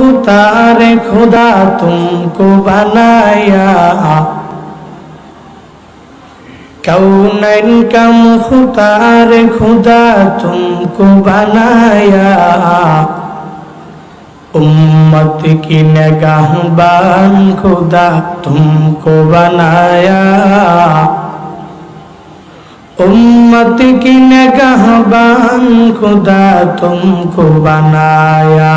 मुख्तार खुदा तुमको बनाया। कौनैन का मुख्तार खुदा तुमको बनाया। उम्मत की नगाहबान खुदा तुमको बनाया। उम्मत की नगाहबान खुदा तुमको बनाया।